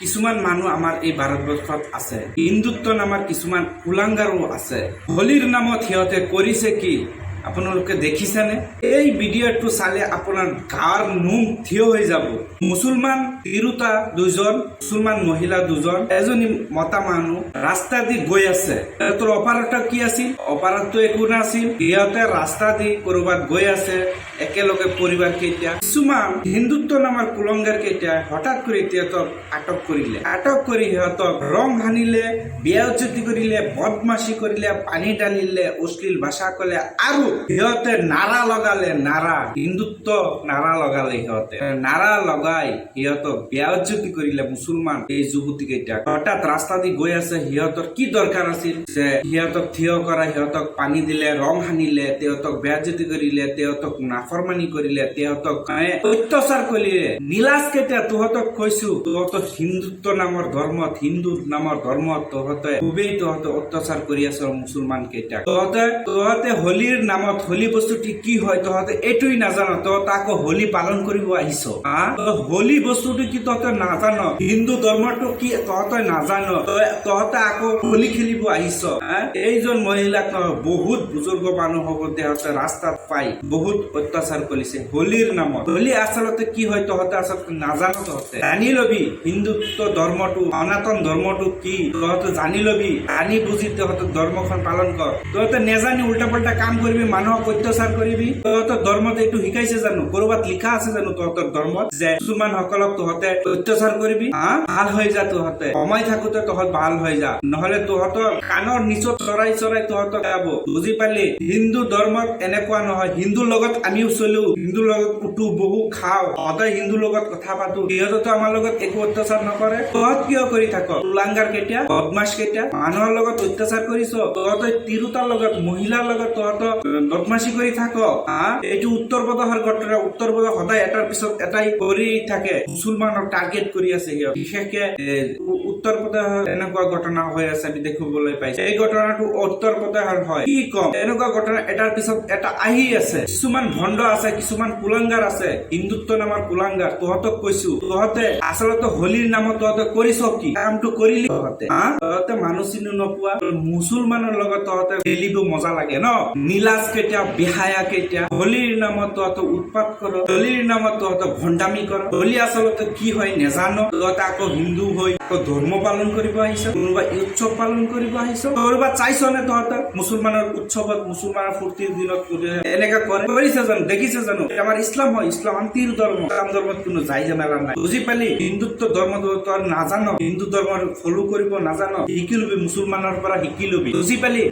কিছুমান মানুহ আমাৰ এই ভাৰতবৰ্ষত আছে। হিন্দুত্ব নামৰ কিছুমান কুলাংগাৰো আছে। হোলীৰ নামত সিহঁতে কৰিছে কি? আপোনালোকে দেখিছেনে? এই ভিডিঅ'টো চালে আপোনাৰ গাৰ নোম থিয় হৈ যাব। মুছলমান তিৰোতা দুজন, মুছলমান মহিলা দুজন, এজনী মতা মানুহ ৰাস্তা দি গৈ আছে। সিহঁতৰ অপাৰতা কি আছিল? অপাৰতটো একো নাছিল। সিহঁতে ৰাস্তা দি কৰবাত গৈ আছে, একেলগে পৰিবাৰ কেইটা। কিছুমান হিন্দুত্ব নামৰ কুলংগাৰ কেইটা হঠাৎ কৰি সিহঁতক আটক কৰিলে। আটক কৰি সিহঁতক ৰং সানিলে বিয়া উজ্জতি কৰিলে, বদমাচি কৰিলে, পানী ঢালিলে অশ্লীল ভাষা ক'লে আৰু সিহঁতে নাৰা লগালে নাৰা, হিন্দুত্ব নাৰা লগালে সিহঁতে। নাৰা লগাই সিহঁতক বিয়া কৰিলে মুছলমান এই যুৱতী কেইটা হঠাৎ ৰাস্তা দি গৈ আছে, সিহঁতৰ কি দৰকাৰ আছিল? যে সিহঁতক থিয় কৰা সিহঁতক পানী দিলে, ৰং সানিলে তেওঁতক বেয়াজ্যোতি কৰিলে তেওঁতক নাফৰমানি কৰিলে তেওঁতক অত্যাচাৰ কৰিলে। নীলাজ কেইটা তহঁতক কৈছো, তহঁতৰ হিন্দুত্ব নামৰ ধৰ্মত, হিন্দু নামৰ ধৰ্মত তহঁতে খুবেই তহঁতে অত্যাচাৰ কৰি আছ মুছলমান কেইটা তহঁতে তহঁতে হোলীৰ নামত হোলী বস্তুটি কি হয় তহঁতে এইটোই নাজানো। তহঁতে আকৌ হোলী পালন কৰিব আহিছ। হা? তই বস্তুটো কি তহঁতে নাজান? হিন্দু ধৰ্মটো কি তহঁতে নাজান? তহঁতে আকৌ হোলী খেলিব আহিছ। এইজন মহিলাক বহুত বুজুৰ্গ মানুহ হ'ব তেহঁতে ৰাস্তাত পাই, বহুত অত্যাচাৰ কৰিছে। হোলীৰ নামত। হোলী আচলতে কি হয় তহঁতে আচলতে নাজানো তহঁতে। জানি লবি, হিন্দুত্ব ধৰ্মটো, সনাতন ধৰ্মটো কি? তহঁতে জানি লবি, জানি বুজি তহঁতে ধৰ্মখন পালন কৰ। তহঁতে নেজানি উল্টা পাল্টা কাম কৰিবি মানুহক অত্যাচাৰ কৰিবি। তহঁতৰ ধৰ্মত এইটো শিকাইছে জানো? কৰবাত লিখা আছে জানো তহঁতৰ ধৰ্মত যে মুছলমান সকলক তহঁতে অত্যাচাৰ কৰিবি? হা? ভালো হৈ যা তহঁতে। সময় থাকোতে তহঁত ভালো হৈ যা। নহলে তহঁতৰ কাণৰ নিচত চৰাই চৰাই তহঁতক যাব। বুজি পালি? হিন্দু ধৰ্মত এনেকুৱা নহয়। হিন্দুৰ লগত আমিও চলো। হিন্দুৰ লগত উঠো, বহু, খাওঁ। সদায় হিন্দুৰ লগত কথা পাতো। সিহঁতেতো আমাৰ লগত একো অত্যাচাৰ নকৰে। তহঁত কিয় কৰি থাক? উলাংগাৰ কেইটা বদমাছ কেইটা মানুহৰ লগত অত্যাচাৰ কৰিছ? তহঁতে তিৰোতাৰ লগত, মহিলাৰ লগত তহঁত বদমাচি কৰি থাক হা এইটো উত্তৰ প্ৰদেশৰ ঘটনা। উত্তৰ প্ৰদেশ সদায় এটাৰ পিছত এটাই কৰি থাকে। মুছলমানক টাৰ্গেট কৰি আছে সিহঁত। বিশেষকে উত্তৰ প্ৰদেশত এনেকুৱা ঘটনা হৈ আছে আমি দেখিবলৈ পাইছো। এই ঘটনাটো উত্তৰ প্ৰদেশৰ হয়। কি কম? এনেকুৱা ঘটনা এটাৰ পিছত এটা আহি আছে। কিছুমান ভণ্ড আছে, কিছুমান কুলাংগাৰ আছে। হিন্দুত্ব নামৰ কুলাংগাৰ, তহঁতক কৈছো। তহঁতে আচলতে হোলীৰ নামত তহঁতে কৰিছ কি? কামটো কৰিলি তহঁতে? তহঁতে মানুহ চিনি নোপোৱা। মুছলমানৰ লগত তহঁতে খেলিব মজা লাগে ন? নীলাজ কেতিয়া, বেহায়া কেতিয়া, হোলীৰ নামত তহঁতে উৎপাত কৰ, হোলীৰ নামত তহঁতে ভণ্ডামি কৰ, হোলী আচলতে কি হয় নেজানো। তহঁতে আকৌ হিন্দু হৈ আকৌ ধৰ্ম পালন কৰিব আহিছ, কোনোবা উৎসৱ পালন কৰিব আহিছ। কৰবাত চাইছ নে তহঁতে? মুছলমানৰ উৎসৱত, মুছলমানৰ ফূৰ্তিৰ দিনত এনেকা কৰে। কৰিছে জানো, দেখিছে জানো? আমাৰ ইছলাম হয়, ইছলাম শান্তিৰ ধৰ্ম। ইছলাম ধৰ্মত কোনো যাই জামেলা নাই। বুজি পালি? হিন্দুত্ব ধৰ্ম তই নাজান। হিন্দু ধৰ্ম ফলো কৰিব নাজান। শিকি লবি মুছলমানৰ পৰা শিকি লবি বুজি পালি?